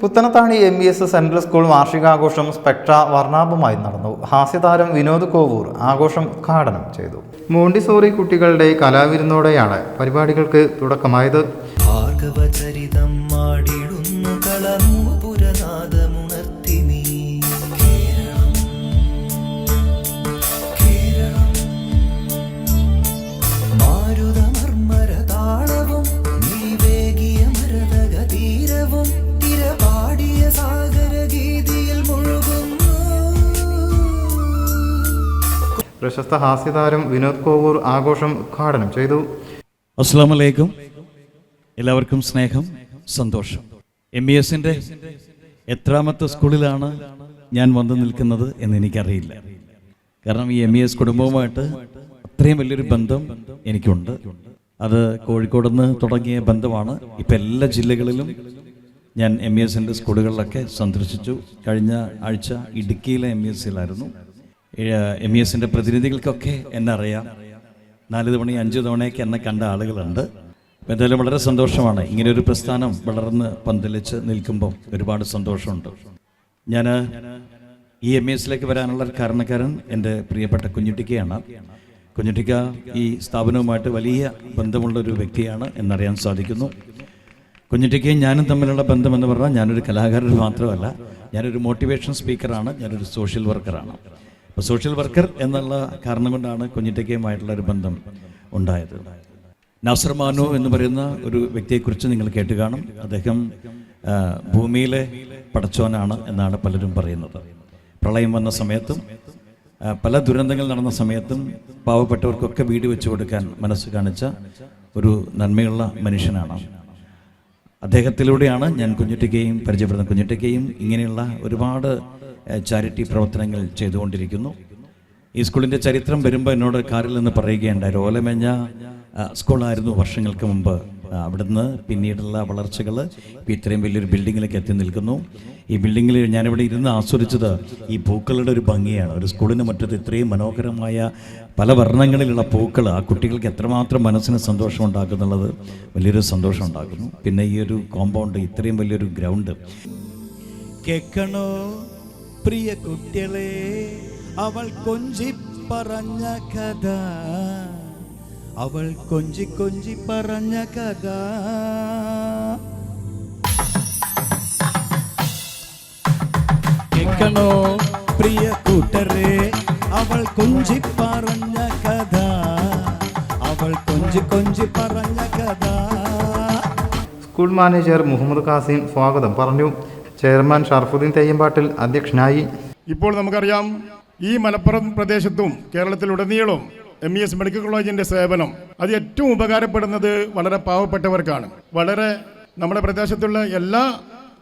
Puthanathani M E S central school വാർഷികാഘോഷം Spectra വർണാഭമായി നടന്നു. ഹാസ്യതാരം വിനോദ് കോവൂർ ആഘോഷം ഉദ്ഘാടനം ചെയ്തു. മോണ്ടിസോറി കുട്ടികളുടെ കലാവിരുന്നോടെയാണ് പരിപാടികൾക്ക് തുടക്കമായത്. ഭാർഗവചരിതം മാടിടുന്നു കളമൂപുരനാദമുണർത്തി പ്രശസ്ത ഹാസ്യതാരം വിനോദ് കോവൂർ ആഘോഷം ഉദ്ഘാടനം ചെയ്തു. അസ്സാം എല്ലാവർക്കും സ്നേഹം സന്തോഷം. എം ബി എസിന്റെ എത്രാമത്തെ സ്കൂളിലാണ് ഞാൻ വന്നു നിൽക്കുന്നത് എന്ന് എനിക്കറിയില്ല. കാരണം ഈ എം ഇ എസ് കുടുംബവുമായിട്ട് അത്രയും വലിയൊരു ബന്ധം എനിക്കുണ്ട്. അത് കോഴിക്കോട് നിന്ന് തുടങ്ങിയ ബന്ധമാണ്. ഇപ്പം എല്ലാ ജില്ലകളിലും ഞാൻ എം ഇ എസിന്റെ സ്കൂളുകളിലൊക്കെ സന്ദർശിച്ചു. കഴിഞ്ഞ ആഴ്ച ഇടുക്കിയിലെ എം ഇ എസിലായിരുന്നു എം ഇ എസിന്റെ പ്രതിനിധികൾക്കൊക്കെ എന്നെ അറിയാം നാല് തവണ അഞ്ച് തവണയൊക്കെ എന്നെ കണ്ട ആളുകളുണ്ട്. എന്തായാലും വളരെ സന്തോഷമാണ് ഇങ്ങനെ ഒരു പ്രസ്ഥാനം വളർന്ന് പന്തലിച്ച് നിൽക്കുമ്പോൾ ഒരുപാട് സന്തോഷമുണ്ട്. ഞാൻ ഈ എം എസിലേക്ക് വരാനുള്ള കാരണക്കാരൻ എന്റെ പ്രിയപ്പെട്ട കുഞ്ഞുട്ടിക്കയാണ്. കുഞ്ഞുട്ടിക്ക ഈ സ്ഥാപനവുമായിട്ട് വലിയ ബന്ധമുള്ള ഒരു വ്യക്തിയാണ് എന്നറിയാൻ സാധിക്കുന്നു. കുഞ്ഞുട്ടിക്കയും ഞാനും തമ്മിലുള്ള ബന്ധം എന്ന് പറഞ്ഞാൽ ഞാനൊരു കലാകാരൻ മാത്രമല്ല ഞാനൊരു മോട്ടിവേഷൻ സ്പീക്കറാണ് ഞാനൊരു സോഷ്യൽ വർക്കറാണ്. സോഷ്യൽ വർക്കർ എന്നുള്ള കാരണം കൊണ്ടാണ് കുഞ്ഞിറ്റയ്ക്കുമായിട്ടുള്ള ഒരു ബന്ധം ഉണ്ടായത്. നാസർ മാനു എന്ന് പറയുന്ന ഒരു വ്യക്തിയെക്കുറിച്ച് നിങ്ങൾ കേട്ട് കാണും. അദ്ദേഹം ഭൂമിയിലെ പടച്ചോനാണ് എന്നാണ് പലരും പറയുന്നത്. പ്രളയം വന്ന സമയത്തും പല ദുരന്തങ്ങൾ നടന്ന സമയത്തും പാവപ്പെട്ടവർക്കൊക്കെ വീട് വെച്ചു കൊടുക്കാൻ മനസ്സ് കാണിച്ച ഒരു നന്മയുള്ള മനുഷ്യനാണ്. അദ്ദേഹത്തിലൂടെയാണ് ഞാൻ കുഞ്ഞുട്ടിക്കയും പരിചയപ്പെടുന്ന കുഞ്ഞുട്ടിക്കയും ഇങ്ങനെയുള്ള ഒരുപാട് ചാരിറ്റി പ്രവർത്തനങ്ങൾ ചെയ്തുകൊണ്ടിരിക്കുന്നു. ഈ സ്കൂളിന്റെ ചരിത്രം വരുമ്പോൾ എന്നോട് കാറിൽ നിന്ന് പറയുകയുണ്ടായി ഓലമേഞ്ഞ സ്കൂളായിരുന്നു വർഷങ്ങൾക്ക് മുമ്പ് അവിടുന്ന് പിന്നീടുള്ള വളർച്ചകൾ ഇത്രയും വലിയൊരു ബിൽഡിങ്ങിലേക്ക് എത്തി നിൽക്കുന്നു. ഈ ബിൽഡിങ്ങിൽ ഞാനിവിടെ ഇരുന്ന് ആസ്വദിച്ചത് ഈ പൂക്കളുടെ ഒരു ഭംഗിയാണ്. ഒരു സ്കൂളിന് മറ്റത് ഇത്രയും മനോഹരമായ പല വർണങ്ങളിലുള്ള പൂക്കൾ ആ കുട്ടികൾക്ക് എത്രമാത്രം മനസ്സിന് സന്തോഷം ഉണ്ടാക്കുന്നുള്ളത് വലിയൊരു സന്തോഷം ഉണ്ടാക്കുന്നു. പിന്നെ ഈ ഒരു കോമ്പൗണ്ട് ഇത്രയും വലിയൊരു ഗ്രൗണ്ട് കേൾക്കണോ പ്രിയ കുട്ടികളെ അവൾ കൊഞ്ചി പറഞ്ഞ കഥ. അവൾ കൊഞ്ചി കൊഞ്ചി പറഞ്ഞ കഥ. കേൾക്കണോ? പ്രിയ കൂട്ടരെ അവൾ കൊഞ്ചി പറഞ്ഞ കഥ. അവൾ കൊഞ്ചി കൊഞ്ചി പറഞ്ഞ കഥ. സ്കൂൾ മാനേജർ മുഹമ്മദ് ഖാസിം സ്വാഗതം. പറഞ്ഞു ചെയർമാൻ ഷർഫുദ്ദീൻ തെയ്യമ്പാട്ടിൽ അധ്യക്ഷനായി. ഇപ്പോൾ നമുക്കറിയാം ഈ മലപ്പുറം പ്രദേശത്തും കേരളത്തിലുടനീളം എം ഇ എസ് മെഡിക്കൽ കോളേജിന്റെ സേവനം അത് ഏറ്റവും ഉപകാരപ്പെടുന്നത് വളരെ പാവപ്പെട്ടവർക്കാണ്. വളരെ നമ്മുടെ പ്രദേശത്തുള്ള എല്ലാ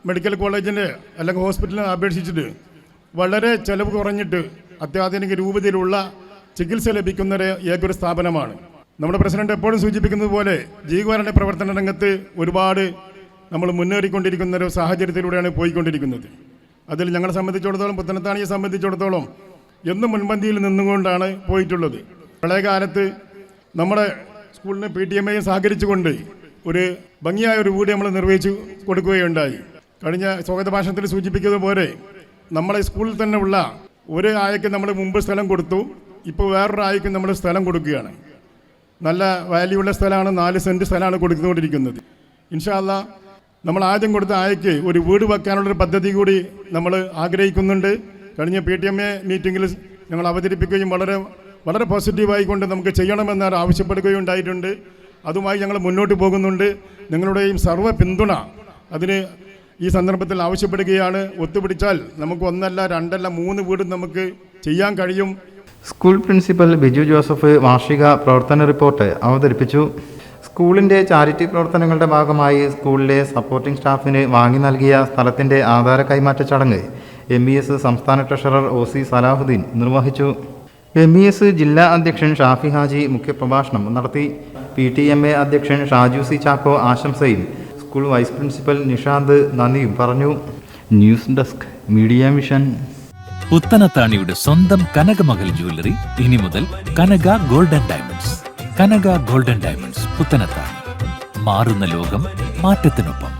മെഡിക്കൽ കോളേജിന്റെ അല്ലെങ്കിൽ ഹോസ്പിറ്റലിനെ അപേക്ഷിച്ചിട്ട് വളരെ ചെലവ് കുറഞ്ഞിട്ട് അത്യാധുനിക രൂപത്തിലുള്ള ചികിത്സ ലഭിക്കുന്ന ഏകൊരു സ്ഥാപനമാണ്. നമ്മുടെ പ്രസിഡന്റ് എപ്പോഴും സൂചിപ്പിക്കുന്നത് പോലെ ജീവകാരുടെ പ്രവർത്തന രംഗത്ത് ഒരുപാട് നമ്മൾ മുന്നേറിക്കൊണ്ടിരിക്കുന്ന ഒരു സാഹചര്യത്തിലൂടെയാണ് പോയിക്കൊണ്ടിരിക്കുന്നത്. അതിൽ ഞങ്ങളെ സംബന്ധിച്ചിടത്തോളം പുത്തനത്താണിയെ സംബന്ധിച്ചിടത്തോളം എന്നും മുൻപന്തിയിൽ നിന്നുകൊണ്ടാണ് പോയിട്ടുള്ളത്. പ്രളയകാലത്ത് നമ്മുടെ സ്കൂളിന് പി ടി എം സഹകരിച്ചുകൊണ്ട് ഒരു ഭംഗിയായ ഒരു വീട് നമ്മൾ നിർവഹിച്ചു കൊടുക്കുകയുണ്ടായി. കഴിഞ്ഞ സ്വാഗത ഭാഷണത്തിൽ സൂചിപ്പിക്കുന്നത് പോലെ നമ്മളെ സ്കൂളിൽ തന്നെ ഉള്ള ഒരു ആയക്ക് നമ്മൾ മുമ്പ് സ്ഥലം കൊടുത്തു ഇപ്പോൾ വേറൊരു ആയക്ക് നമ്മൾ സ്ഥലം കൊടുക്കുകയാണ്. നല്ല വാല്യൂ ഉള്ള സ്ഥലമാണ് നാല് സെന്റ് സ്ഥലമാണ് കൊടുത്തുകൊണ്ടിരിക്കുന്നത്. ഇൻഷാല്ല നമ്മൾ ആദ്യം കൊടുത്ത ആയക്ക് ഒരു വീട് വെക്കാനുള്ളൊരു പദ്ധതി കൂടി നമ്മൾ ആഗ്രഹിക്കുന്നുണ്ട്. കഴിഞ്ഞ പി ടി എം എ മീറ്റിങ്ങിൽ ഞങ്ങൾ അവതരിപ്പിക്കുകയും വളരെ വളരെ പോസിറ്റീവായിക്കൊണ്ട് നമുക്ക് ചെയ്യണമെന്ന് ആവശ്യപ്പെടുകയും ഉണ്ടായിട്ടുണ്ട്. അതുമായി ഞങ്ങൾ മുന്നോട്ട് പോകുന്നുണ്ട്. നിങ്ങളുടെയും സർവ പിന്തുണ അതിന് ഈ സന്ദർഭത്തിൽ ആവശ്യപ്പെടുകയാണ്. ഒത്തുപിടിച്ചാൽ നമുക്ക് ഒന്നല്ല രണ്ടല്ല മൂന്ന് വീടും നമുക്ക് ചെയ്യാൻ കഴിയും. സ്കൂൾ പ്രിൻസിപ്പൽ ബിജു ജോസഫ് വാർഷിക പ്രവർത്തന റിപ്പോർട്ട് അവതരിപ്പിച്ചു. സ്കൂളിന്റെ ചാരിറ്റി പ്രവർത്തനങ്ങളുടെ ഭാഗമായി സ്കൂളിലെ സപ്പോർട്ടിംഗ് സ്റ്റാഫിന് വാങ്ങി നൽകിയ സ്ഥലത്തിന്റെ ആധാര കൈമാറ്റ ചടങ്ങ് എം ഇ എസ് സംസ്ഥാന ട്രഷറർ ഒ സി സലാഹുദ്ദീൻ നിർവഹിച്ചു. എം ഇ എസ് ജില്ലാ അധ്യക്ഷൻ ഷാഫി ഹാജി മുഖ്യപ്രഭാഷണം നടത്തി. പി ടി എം എ അധ്യക്ഷൻ ഷാജു സി ചാക്കോ ആശംസയും സ്കൂൾ വൈസ് പ്രിൻസിപ്പൽ നിഷാന്ത് നന്ദിയും പറഞ്ഞു. News desk media mission. പുത്തനത്താണിയുടെ സ്വന്തം കനകമകൽ ജ്വല്ലറി ഇനി മുതൽ Kanaka golden diamonds. Kanaka golden diamonds പുത്തനത്താണ് മാറുന്ന ലോകം മാറ്റത്തിനൊപ്പം.